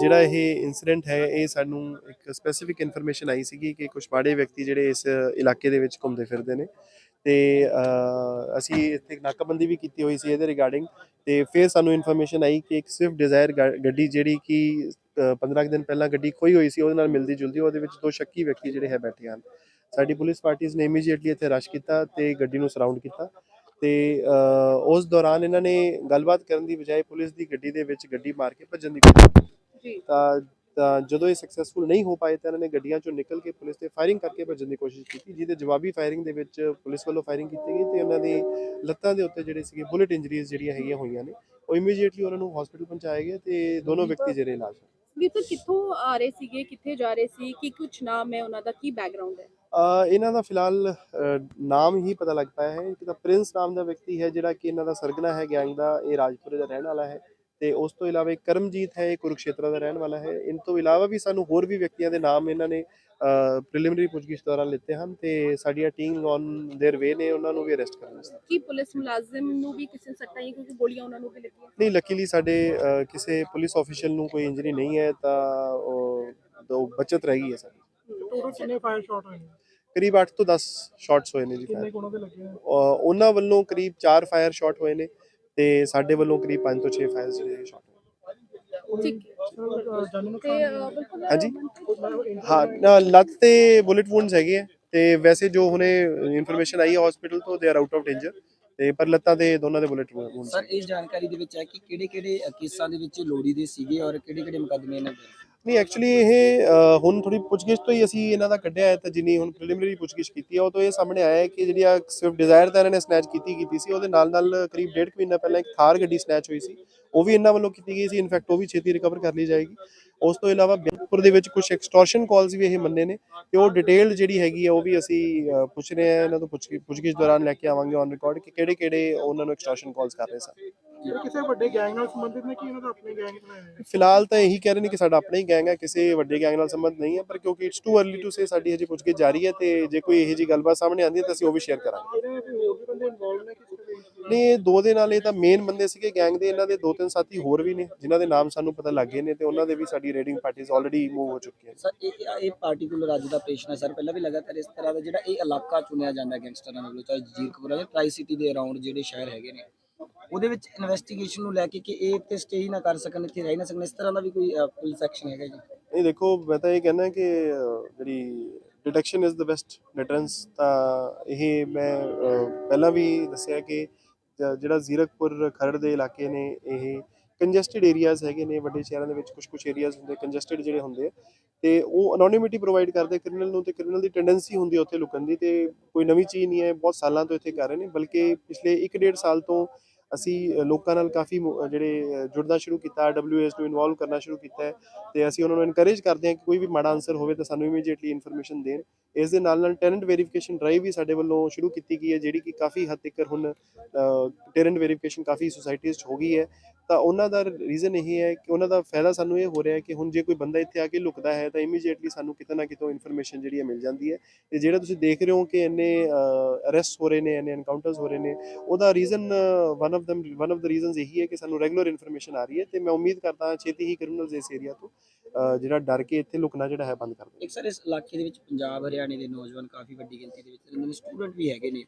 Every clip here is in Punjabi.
ਜਿਹੜਾ ਇਹ ਇਨਸੀਡੈਂਟ ਹੈ ਇਹ ਸਾਨੂੰ ਇੱਕ ਸਪੈਸੀਫਿਕ ਇਨਫੋਰਮੇਸ਼ਨ ਆਈ ਸੀਗੀ ਕਿ ਕੁਝ ਮਾੜੇ ਵਿਅਕਤੀ ਜਿਹੜੇ ਇਸ ਇਲਾਕੇ ਦੇ ਵਿੱਚ ਘੁੰਮਦੇ ਫਿਰਦੇ ਨੇ। ਤੇ ਅਸੀਂ ਇੱਥੇ ਨਾਕਾਬੰਦੀ ਵੀ ਕੀਤੀ ਹੋਈ ਸੀ ਇਹਦੇ ਰਿਗਾਰਡਿੰਗ ਤੇ ਫਿਰ ਸਾਨੂੰ ਇਨਫੋਰਮੇਸ਼ਨ ਆਈ ਕਿ ਇੱਕ ਸਵਿਫਟ ਡਿਜ਼ਾਇਰ ਗੱਡੀ ਜਿਹੜੀ ਕਿ ਅਹ, 15 ਕੁ ਦਿਨ ਪਹਿਲਾਂ ਗੱਡੀ ਖੋਈ ਹੋਈ ਸੀ ਉਹਦੇ ਨਾਲ ਮਿਲਦੀ ਜੁਲਦੀ ਉਹਦੇ ਵਿੱਚ ਦੋ ਸ਼ੱਕੀ ਵਿਅਕਤੀ ਜਿਹੜੇ ਹੈ ਬੈਠੇ ਹਨ। ਸਾਡੀ ਪੁਲਿਸ ਪਾਰਟੀਆਂ ਨੇ ਇਮੀਡੀਏਟਲੀ ਇੱਥੇ ਰਸ਼ ਕੀਤਾ ਤੇ ਗੱਡੀ ਨੂੰ ਸਰਾਊਂਡ ਕੀਤਾ ਤੇ ਉਸ ਦੌਰਾਨ ਇਹਨਾਂ ਨੇ ਗੱਲਬਾਤ ਕਰਨ ਦੀ ਬਜਾਏ ਪੁਲਿਸ ਦੀ ਗੱਡੀ ਦੇ ਵਿੱਚ ਗੱਡੀ ਮਾਰ ਕੇ ਭੱਜਣ ਦੀ ਕੋਸ਼ਿਸ਼ ਕੀਤੀ। ਜੀ। ਤਾਂ ਤਾਂ ਜਦੋਂ ਇਹ ਸਕਸੈਸਫੁਲ ਨਹੀਂ ਹੋ ਪਾਏ ਤਾਂ ਇਹਨਾਂ ਨੇ ਗੱਡੀਆਂ ਚੋਂ ਨਿਕਲ ਕੇ ਪੁਲਿਸ ਤੇ ਫਾਇਰਿੰਗ ਕਰਕੇ ਭੱਜਣ ਦੀ ਕੋਸ਼ਿਸ਼ ਕੀਤੀ ਜਿਹਦੇ ਜਵਾਬੀ ਫਾਇਰਿੰਗ ਦੇ ਵਿੱਚ ਪੁਲਿਸ ਵੱਲੋਂ ਫਾਇਰਿੰਗ ਕੀਤੀ ਗਈ ਤੇ ਉਹਨਾਂ ਦੀ ਲੱਤਾਂ ਦੇ ਉੱਤੇ ਜਿਹੜੇ ਸੀਗੇ ਬੁਲੇਟ ਇੰਜਰੀਜ਼ ਜਿਹੜੀਆਂ ਹੈਗੀਆਂ ਹੋਈਆਂ ਨੇ ਉਹ ਇਮੀਡੀਏਟਲੀ ਉਹਨਾਂ ਨੂੰ ਹਸਪੀਟਲ ਪਹੁੰਚਾਇਆ ਗਿਆ ਤੇ ਦੋਨੋਂ ਵਿਅਕਤੀ ਜਿਹੜੇ ਇਲਾਜ ਵੀਰ ਕਿੱਥੋਂ ਆ ਰਹੇ ਸੀਗੇ ਕਿੱਥੇ ਜਾ ਰਹੇ ਸੀ ਕੀ ਕੁਝ ਨਾਮ ਹੈ ਉਹਨਾਂ ਦਾ ਕੀ ਬੈਕਗ੍ਰਾਉਂਡ ਹੈ? ਇਹਨਾਂ ਦਾ ਫਿਲਹਾਲ ਅਹ, ਨਾਮ ਹੀ ਪਤਾ ਲੱਗ ਪਾਇਆ ਹੈ ਇੱਕ ਤਾਂ ਪ੍ਰਿੰਸ ਨਾਮ ਦਾ ਵਿਅਕਤੀ ਹੈ ਜਿਹੜਾ ਕਿ ਇਹਨਾਂ ਦਾ ਸਰਗਨਾ ਹੈ ਗੈਂਗ ਦਾ ਇਹ ਰਾਜਪੁਰੇ ਦਾ ਰਹਿਣ ਵਾਲਾ ਹੈ ਤੇ ਉਸ ਤੋਂ ਇਲਾਵਾ ਇੱਕ ਕਰਮਜੀਤ ਹੈ ਇਹ ਕੁਰੂਕਸ਼ੇਤਰ ਦਾ ਰਹਿਣ ਵਾਲਾ ਹੈ ਇਨ ਤੋਂ ਇਲਾਵਾ ਵੀ ਸਾਨੂੰ ਹੋਰ ਵੀ ਵਿਅਕਤੀਆਂ ਦੇ ਨਾਮ ਇਹਨਾਂ ਨੇ ਪ੍ਰੀਲਿਮਿਨਰੀ ਪੁੱਛਗਿੱਛ ਦੌਰਾਨ ਲਿੱਤੇ ਹਨ ਤੇ ਸਾਡੀਆਂ ਟੀਮ ਔਨ देयर ਵੇ ਨੇ ਉਹਨਾਂ ਨੂੰ ਵੀ ਅਰੈਸਟ ਕਰਨ ਵਾਸਤੇ ਕੀ ਪੁਲਿਸ ਮੁਲਾਜ਼ਮ ਨੂੰ ਵੀ ਕਿਸੇ ਨੇ ਸੱਟਾਂ ਆਈਆਂ ਕਿਉਂਕਿ ਗੋਲੀਆਂ ਉਹਨਾਂ ਨੂੰ ਵੀ ਲੱਗੀਆਂ ਨਹੀਂ ਲੱਕੀਲੀ ਸਾਡੇ ਅਹ, ਕਿਸੇ ਪੁਲਿਸ ਆਫੀਸ਼ੀਅਲ ਨੂੰ ਕੋਈ ਇੰਜਰੀ ਨਹੀਂ ਹੈ ਤਾਂ ਉਹ ਦੋ ਬਚਤ ਰਹਿ ਗਈ ਹੈ ਸਾਡੀ ਟੋਟਲ ਕਿੰਨੇ ਫਾਇਰ ਸ਼ਾਟ ਹੋਏ ਨੇ ਕਰੀਬ 8 ਤੋਂ 10 ਸ਼ਾਟਸ ਹੋਏ ਨੇ ਜੀ ਕਿੰਨੇ। ਕੋਣਾਂ ਤੇ ਲੱਗੇ ਉਹਨਾਂ ਵੱਲੋਂ ਕਰੀਬ 4 ਫਾਇਰ ਸ਼ਾਟ ਹੋਏ ਨੇ ਤੇ ਸਾਡੇ ਵੱਲੋਂ ਕਰੀਬ 5 ਤੋਂ 6 ਫਾਇਰ ਜਿਹੜੇ ਸ਼ਾਟ ਹੋਏ ਹਾਂਜੀ। ਹਾਂ ਲੱਤ ਤੇ ਬੁਲੇਟ ਵੂਨਸ ਹੈਗੇ ਆ ਤੇ ਵੈਸੇ ਜੋ ਹੁਣੇ ਇਨਫੋਰਮੇਸ਼ਨ ਆਈ ਹੈ ਹਸਪੀਟਲ ਤੋਂ they are out of danger ਤੇ ਪਰ ਲੱਤਾਂ ਤੇ ਦੋਨਾਂ ਦੇ ਬੁਲੇਟ ਵੂਨਸ ਸਰ ਇਸ ਜਾਣਕਾਰੀ ਦੇ ਵਿੱਚ ਹੈ ਕਿ ਕਿਹੜੇ ਕਿਹੜੇ ਕੇਸਾਂ ਦੇ ਵਿੱਚ ਲੋੜੀ ਦੇ ਸੀਗੇ ਔਰ ਕਿਹੜੇ ਕਿਹੜੇ ਮੁਕੱਦਮੇ ਇਹਨਾਂ ਦੇ? ਨਹੀਂ ਐਕਚੁਅਲੀ ਇਹ ਅਹ, ਹੁਣ ਥੋੜੀ ਪੁੱਛਗਿੱਛ ਤੋਂ ਹੀ ਅਸੀਂ ਇਹਨਾਂ ਦਾ ਕੱਢਿਆ ਹੈ ਤਾਂ ਜਿੰਨੀ ਹੁਣ ਪ੍ਰੀਲਿਮਿਨਰੀ ਪੁੱਛਗਿੱਛ ਕੀਤੀ ਹੈ ਉਹ ਤੋਂ ਇਹ ਸਾਹਮਣੇ ਆਇਆ ਹੈ ਕਿ ਜਿਹੜੀ ਆ ਸਵਿਫਟ ਡਿਜ਼ਾਇਰ ਤਾਂ ਇਹਨਾਂ ਨੇ ਸਨੈਚ ਕੀਤੀ ਕੀਤੀ ਸੀ ਉਹਦੇ ਨਾਲ ਨਾਲ ਕਰੀਬ ਡੇਢ ਕੁ ਮਹੀਨਾ ਪਹਿਲਾਂ ਇੱਕ ਥਾਰ ਗੱਡੀ ਸਨੈਚ ਹੋਈ ਸੀ ਉਹ ਵੀ ਇਹਨਾਂ ਵੱਲੋਂ ਕੀਤੀ ਗਈ ਸੀ। ਇਨਫੈਕਟ ਉਹ ਵੀ ਛੇਤੀ ਰਿਕਵਰ ਕਰ ਲਈ ਜਾਏਗੀ। ਉਸ ਤੋਂ ਇਲਾਵਾ ਬਿਆਨਪੁਰ ਦੇ ਵਿੱਚ ਕੁਝ ਐਕਸਟੋਰਸ਼ਨ ਕਾਲਸ ਵੀ ਇਹ ਮੰਨੇ ਨੇ ਤੇ ਉਹ ਡਿਟੇਲ ਜਿਹੜੀ ਹੈਗੀ ਆ ਉਹ ਵੀ ਅਸੀਂ ਪੁੱਛ ਰਹੇ ਹਾਂ ਇਹਨਾਂ ਤੋਂ ਪੁੱਛ ਪੁੱਛਗਿੱਛ ਦੌਰਾਨ ਲੈ ਕੇ ਆਵਾਂਗੇ ਔਨ ਰਿਕਾਰਡ ਕਿ ਕਿਹੜੇ ਕਿਹੜੇ ਉਹਨਾਂ ਨੂੰ ਐਕਸਟੋਰਸ਼ਨ ਕਾਲਸ ਕਰ ਰਹੇ ਸਨ। ਇਹ ਕਿਸੇ ਵੱਡੇ ਗੈਂਗ ਨਾਲ ਸੰਬੰਧਿਤ ਨੇ ਕਿ ਇਹਨਾਂ ਦਾ ਆਪਣੇ ਗੈਂਗ ਬਣਾਇਆ ਹੋਇਆ ਹੈ? ਫਿਲਹਾਲ ਤਾਂ ਇਹੀ ਕਹਿ ਰਹੇ ਨੇ ਕਿ ਸਾਡਾ ਆਪਣਾ ਹੀ ਗੈਂਗ ਹੈ ਕਿਸੇ ਵੱਡੇ ਗੈਂਗ ਨਾਲ ਸੰਬੰਧ ਨਹੀਂ ਹੈ ਪਰ ਕਿਉਂਕਿ it's too early to say ਸਾਡੀ ਹਜੇ ਪੁੱਛ ਕੇ ਜਾਰੀ ਹੈ ਤੇ ਜੇ ਕੋਈ ਇਹੋ ਜੀ ਗੱਲਬਾਤ ਸਾਹਮਣੇ ਆਉਂਦੀ ਹੈ ਤਾਂ ਅਸੀਂ ਉਹ ਵੀ ਸ਼ੇਅਰ ਕਰਾਂਗੇ। ਨੇ ਨਹੀਂ ਇਹ ਦੋ ਦੇ ਨਾਲ ਇਹ ਤਾਂ ਮੇਨ ਬੰਦੇ ਸੀਗੇ ਗੈਂਗ ਦੇ ਇਹਨਾਂ ਦੇ ਦੋ ਤਿੰਨ ਸਾਥੀ ਹੋਰ ਵੀ ਨੇ ਜਿਨ੍ਹਾਂ ਦੇ ਨਾਮ ਸਾਨੂੰ ਪਤਾ ਲੱਗ ਨੇ ਤੇ ਉਹਨਾਂ ਦੇ ਵੀ ਸਾਡੀ ਰੇਡਿੰਗ ਪਾਰਟੀਆਂ ਆਲਰੇਡੀ ਮੂਵ ਹੋ ਚੁੱਕੀਆਂ ਨੇ ਸਰ ਇਹ ਇਹ ਪਾਰਟਿਕੂਲਰ ਅੱਜ ਦਾ ਆਪਰੇਸ਼ਨ ਹੈ ਸਰ। ਪਹਿਲਾਂ ਵੀ ਲਗਾਤਾਰ ਇਸ ਤਰ੍ਹਾਂ ਦਾ ਜਿਹੜਾ ਇਹ ਇਲਾਕਾ ਚੁਣਿਆ ਜਾਂਦਾ ਗੈਂਗਸਟਰਾਂ ਵੱਲੋਂ ਚਾਹੇ ਜੀਰਕਪੁਰਾ ਜਾਂ ਟਰਾਈ ਸਿਟੀ ਦੇ ਅਰਾਊਂਡ ਜਿਹੜੇ ਸ਼ਹਿਰ ਹੈਗੇ ਨੇ ਉਹਦੇ ਵਿੱਚ ਇਨਵੈਸਟੀਗੇਸ਼ਨ ਨੂੰ ਲੈ ਕੇ ਕਿ ਇਹ ਇੱਥੇ ਸਟੇ ਹੀ ਨਾ ਕਰ ਸਕਣ ਇੱਥੇ ਰਹਿ ਨਾ ਸਕਣ ਇਸ ਤਰ੍ਹਾਂ ਦਾ ਵੀ ਕੋਈ ਪੁਲਿਸ ਐਕਸ਼ਨ ਹੈਗਾ ਜੀ? ਨਹੀਂ ਦੇਖੋ ਮੈਂ ਤਾਂ ਇਹ ਕਹਿੰਦਾ ਕਿ ਜਿਹੜੀ detection is the best deterrence ਤਾਂ ਇਹ ਮੈਂ ਪਹਿਲਾਂ ਵੀ ਦੱਸਿਆ ਕਿ ਜਿਹੜਾ ਜ਼ੀਰਕਪੁਰ ਖਰੜ ਦੇ ਇਲਾਕੇ ਨੇ, ਇਹ ਕੰਜੈਸਟਡ ਏਰੀਆਜ਼ ਹੈਗੇ ਨੇ, ਵੱਡੇ ਸ਼ਹਿਰਾਂ ਦੇ ਵਿੱਚ ਕੁਝ ਕੁਝ ਏਰੀਆਜ਼ ਹੁੰਦੇ ਕੰਜੈਸਟਡ ਜਿਹੜੇ ਹੁੰਦੇ ਆ। ਤੇ ਉਹ ਅਨੋਨਿਮਿਟੀ ਪ੍ਰੋਵਾਈਡ ਕਰਦੇ ਕ੍ਰਿਮੀਨਲ ਨੂੰ ਤੇ ਕ੍ਰਿਮੀਨਲ ਦੀ ਟੈਂਡੈਂਸੀ ਹੁੰਦੀ ਹੈ ਉੱਥੇ ਲੁਕਣ ਦੀ ਤੇ ਕੋਈ ਨਵੀਂ ਚੀਜ਼ ਨਹੀਂ ਹੈ, ਬਹੁਤ ਸਾਲਾਂ ਤੋਂ ਇੱਥੇ ਕਰ ਰਹੇ ਨੇ, ਬਲਕਿ ਪਿਛਲੇ 1.5 ਸਾਲ ਤੋਂ ਅਸੀਂ ਲੋਕਾਂ ਨਾਲ ਕਾਫੀ ਮੁ- ਜਿਹੜੇ ਜੁੜਨਾ ਸ਼ੁਰੂ ਕੀਤਾ ਡਬਲਯੂਐਸ ਨੂੰ ਇਨਵੋਲਵ ਕਰਨਾ ਸ਼ੁਰੂ ਕੀਤਾ ਹੈ, ਤੇ ਅਸੀਂ ਉਹਨਾਂ ਨੂੰ ਇਨਕਰੇਜ ਕਰਦੇ ਹਾਂ ਕਿ ਕੋਈ ਵੀ ਮਾੜਾ ਆਨਸਰ ਹੋਵੇ ਤਾਂ ਸਾਨੂੰ ਇਮੀਡੀਏਟਲੀ ਇਨਫੋਰਮੇਸ਼ਨ ਦੇਣ। ਇਸ ਦੇ ਨਾਲ ਨਾਲ ਟੈਨੈਂਟ ਵੈਰੀਫਿਕੇਸ਼ਨ ਡਰਾਈਵ ਵੀ ਸਾਡੇ ਵੱਲੋਂ ਸ਼ੁਰੂ ਕੀਤੀ ਗਈ ਹੈ, ਜਿਹੜੀ ਕਿ ਕਾਫੀ ਹੱਦ ਤੱਕ ਹੁਣ ਟੈਨੈਂਟ ਵੈਰੀਫਿਕੇਸ਼ਨ ਕਾਫੀ ਸੁਸਾਇਟੀਆਂ 'ਚ ਹੋ ਗਈ ਹੈ। ਤਾਂ ਉਹਨਾਂ ਦਾ ਰੀਜ਼ਨ ਇਹ ਹੈ ਕਿ ਉਹਨਾਂ ਦਾ ਫਾਇਦਾ ਸਾਨੂੰ ਇਹ ਹੋ ਰਿਹਾ ਹੈ ਕਿ ਹੁਣ ਜੇ ਕੋਈ ਬੰਦਾ ਇੱਥੇ ਆ ਕੇ ਲੁਕਦਾ ਹੈ ਤਾਂ ਇਮੀਡੀਏਟਲੀ ਸਾਨੂੰ ਕਿਤੇ ਨਾ ਕਿਤੋਂ ਇਨਫੋਰਮੇਸ਼ਨ ਜਿਹੜੀ ਹੈ ਮਿਲ ਜਾਂਦੀ ਹੈ। ਤੇ ਜਿਹੜਾ ਤੁਸੀਂ ਦੇਖ ਰਹੇ ਹੋ ਕਿ ਇੰਨੇ ਅਰੈਸਟ ਹੋ ਰਹੇ ਨੇ, ਇੰਨੇ ਐਨਕਾਊਂਟਰਸ ਹੋ ਰਹੇ ਨੇ, ਉਹਦਾ reason one of them one of the reasons ਇਹੀ ਹੈ ਕਿ ਸਾਨੂੰ ਰੈਗੂਲਰ ਇਨਫੋਰਮੇਸ਼ਨ ਆ ਰਹੀ ਹੈ ਤੇ ਮੈਂ ਉਮੀਦ ਕਰਦਾ ਹਾਂ ਛੇਤੀ ਹੀ ਕ੍ਰਿਮੀਨਲਸ ਇਸ ਏਰੀਆ ਤੋਂ ਜਿਹੜਾ ਡਰ ਕੇ ਇੱਥੇ ਲੁਕਣਾ ਜਿਹੜਾ ਹੈ ਬੰਦ ਕਰ ਦੇਣ ਇੱਕ ਸਰ ਇਸ ਇਲਾਕੇ ਦੇ ਵਿੱਚ ਪੰਜਾਬ ਹਰਿਆਣੇ ਦੇ ਨੌਜਵਾਨ ਕਾਫੀ ਵੱਡੀ ਗਿਣਤੀ ਦੇ ਵਿੱਚ ਰਹਿੰਦੇ ਨੇ ਸਟੂਡੈਂਟ ਵੀ ਹੈਗੇ ਨੇ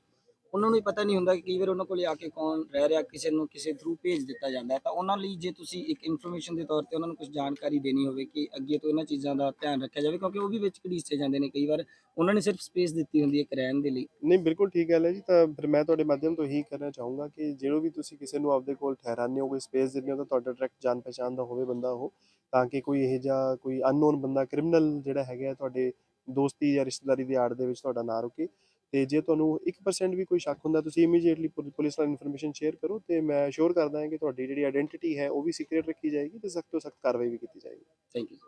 ਉਹਨਾਂ ਨੂੰ ਹੀ ਪਤਾ ਨਹੀਂ ਹੁੰਦਾ ਕਿ ਕਈ ਵਾਰ ਉਹਨਾਂ ਕੋਲੇ ਆ ਕੇ ਕੌਣ ਰਹਿ ਰਿਹਾ, ਕਿਸੇ ਨੂੰ ਕਿਸੇ ਥਰੂ ਭੇਜ ਦਿੱਤਾ ਜਾਂਦਾ ਹੈ। ਤਾਂ ਉਹਨਾਂ ਲਈ ਜੇ ਤੁਸੀਂ ਇੱਕ ਇਨਫੋਰਮੇਸ਼ਨ ਦੇ ਤੌਰ ਤੇ ਉਹਨਾਂ ਨੂੰ ਕੁਝ ਜਾਣਕਾਰੀ ਦੇਣੀ ਹੋਵੇ ਕਿ ਅੱਗੇ ਤੋਂ ਇਹਨਾਂ ਚੀਜ਼ਾਂ ਦਾ ਧਿਆਨ ਰੱਖਿਆ ਜਾਵੇ, ਕਿਉਂਕਿ ਉਹ ਵੀ ਵਿੱਚ ਘੜੀਸੇ ਜਾਂਦੇ ਨੇ ਕਈ ਵਾਰ, ਉਹਨਾਂ ਨੇ ਸਿਰਫ ਸਪੇਸ ਦਿੱਤੀ ਹੁੰਦੀ ਹੈ ਇੱਕ ਰਹਿਣ ਦੇ ਲਈ। ਨਹੀਂ, ਬਿਲਕੁਲ ਠੀਕ ਗੱਲ ਹੈ ਜੀ, ਤਾਂ ਫਿਰ ਮੈਂ ਤੁਹਾਡੇ ਮਾਧਿਅਮ ਤੋਂ ਇਹੀ ਕਹਿਣਾ ਚਾਹੂੰਗਾ ਕਿ ਜਦੋਂ ਵੀ ਤੁਸੀਂ ਕਿਸੇ ਨੂੰ ਆਪਦੇ ਕੋਲ ਠਹਿਰਾਉਂਦੇ ਹੋ, ਕੋਈ ਸਪੇਸ ਦਿੰਦੇ ਹੋ, ਤਾਂ ਤੁਹਾਡਾ ਡਾਇਰੈਕਟ ਜਾਣ ਪਛਾਣ ਦਾ ਹੋਵੇ ਬੰਦਾ ਉਹ, ਤਾਂ ਕਿ ਕੋਈ ਇਹ ਜਿਹਾ ਕੋਈ ਅਨਨੋਨ ਬੰਦਾ ਕ੍ਰਿਮੀਨਲ ਜਿਹੜਾ ਹੈਗਾ ਤੁਹਾਡੇ ਦੋਸਤੀ ਜਾਂ ਰਿਸ਼ਤੇਦਾਰੀ ਦੀ ਆੜ ਦੇ ਵਿੱਚ ਤੁਹਾਡਾ ਨਾ ਰੁਕੇ। ਤੇ ਜੇ ਤੁਹਾਨੂੰ 1% ਵੀ ਕੋਈ ਸ਼ੱਕ ਹੁੰਦਾ, ਤੁਸੀਂ ਇਮੀਡੀਏਟਲੀ ਪੁਲਿਸ ਨਾਲ ਇਨਫੋਰਮੇਸ਼ਨ ਸ਼ੇਅਰ ਕਰੋ ਤੇ ਮੈਂ ਅਸ਼ੋਰ ਕਰਦਾ ਹਾਂ ਕਿ ਤੁਹਾਡੀ ਜਿਹੜੀ ਆਇਡੈਂਟੀਟੀ ਹੈ, ਉਹ ਵੀ ਸੀਕ੍ਰੀਟ ਰੱਖੀ ਜਾਏਗੀ ਤੇ ਸਖਤ ਤੋਂ ਸਖਤ ਕਾਰਵਾਈ ਵੀ ਕੀਤੀ ਜਾਏਗੀ। ਥੈਂਕ ਯੂ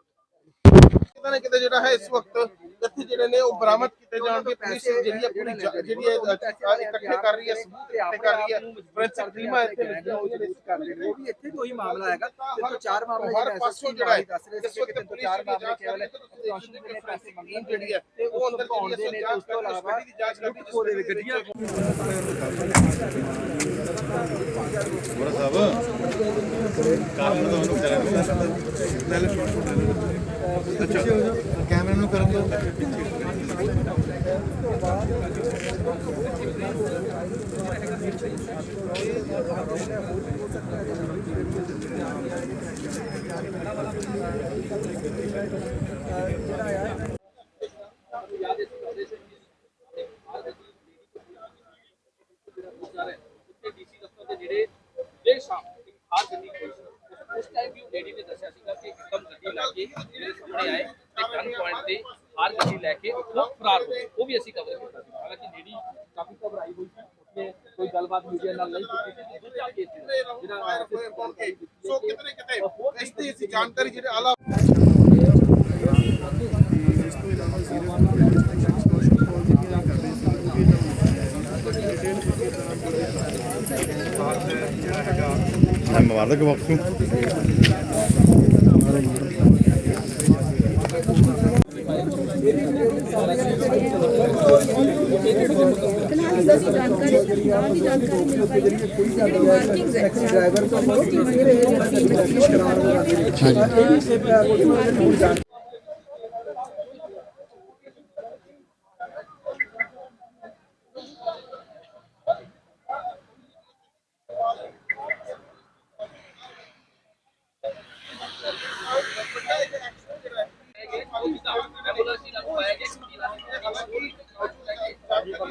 ਕਿਤੇ ਨਾ ਕਿਤੇ ਜਿਹੜਾ ਹੈ ਇਸ ਵਕਤ ਇੱਥੇ ਜਿਹੜੇ ਨੇ ਉਹ ਬਰਾਮਦ ਕੀਤੇ ਜਾਣਗੇ। ਪੁਲਿਸ ਜਿਹੜੀ ਹੈ ਪੂਰੀ ਜਾ- ਜਿਹੜੀ ਹੈ ਅ, ਇਕੱਠੇ ਕਰ ਰਹੀ ਹੈ ਸਬੂਤ ਇਕੱਠੇ ਕਰ ਰਹੀ ਹੈ। ਫੋਰੈਂਸਿਕ ਟੀਮਾਂ ਇੱਥੇ ਲੱਗੀਆਂ ਹੋਈਆਂ ਨੇ ਕਰਦੇ ਨੇ ਉਹ ਵੀ ਇੱਥੇ ਤੋਂ ਹੀ ਮਾਮਲਾ ਹੈਗਾ। ਤੇ ਤੋਂ ਚਾਰ ਮਾਮਲੇ ਹਰ ਪਾਸੋਂ ਜਿਹੜਾ ਹੈ ਦੱਸ ਰਹੇ ਇਸ ਸੀ ਵਕਤ ਕਿ ਪੁਲਿਸ ਚਾਰ ਦੀ ਮਾਮਲੇ ਜਾਂਚ ਕੇਵਲ ਕਰ ਰਹੀ ਹੈ ਪ੍ਰਸ਼ਾਸਨ ਦੇ ਪੈਸੇ ਮੰਗਣ ਜਿਹੜੀ ਹੈ ਤੇ ਉਹ ਅੰਦਰ ਪਾਉਂਦੇ ਨੇ ਤੇ ਉਸ ਤੋਂ ਇਲਾਵਾ ਦੀ ਜਾਂਚ ਉਹਦੇ ਵਿੱਚ ਗੱਡੀਆਂ ਕੈਮਰੇ ਨੂੰ ਕਰਨ ਦਿਓ। ਡੀਸੀ ਦਫ਼ਤਰ ਦੇ ਜਿਹੜੇ ਦੇਰ ਸ਼ਾਮ ਇੱਕ ਹਾਰ ਕਰਨੀ ਹੋਈ ਸੀ ਉਸ ਟਾਈਮ ਵੀ ਉਹ ਲੇਡੀ ਨੇ ਦੱਸਿਆ ਸੀਗਾ ਕਿ ਇੱਕਦਮ ਗੱਡੀ ਲਾ ਕੇ ਮੇਰੇ ਸਾਹਮਣੇ ਆਏ ਤੇ ਗਨ ਪੁਆਇੰਟ ਤੇ ਹਾਰ ਗੱਡੀ ਲੈ ਕੇ ਉਹ ਫਰਾਰ ਹੋ ਗਏ। ਉਹ ਵੀ ਅਸੀਂ ਕਵਰ ਕੀਤਾ। ਸੀ ਹਾਲਾਂਕਿ ਲੇਡੀ ਕਾਫੀ ਘਬਰਾਈ ਹੋਈ ਸੀ ਉਸਨੇ ਕੋਈ ਗੱਲਬਾਤ ਮੀਡੀਆ ਨਾਲ ਨਹੀਂ ਕੀਤੀ ਸੀ ਦੂਜਾ ਕੇਸ ਜਿਹੜਾ ਸੋ ਕਿਤੇ ਨਾ ਕਿਤੇ ਇਸ ਦੀ ਜਾਣਕਾਰੀ ਜਿਹੜੇ ਆਲਾ ਇਸ ਤੋਂ ਇਲਾਵਾ ਡਰਾਈਵਰ ਤੋਂ ਬਹੁਤ ਇਨਵੈਸਟੀਗੇਸ਼ਨ ਕਰ ਰਹੀ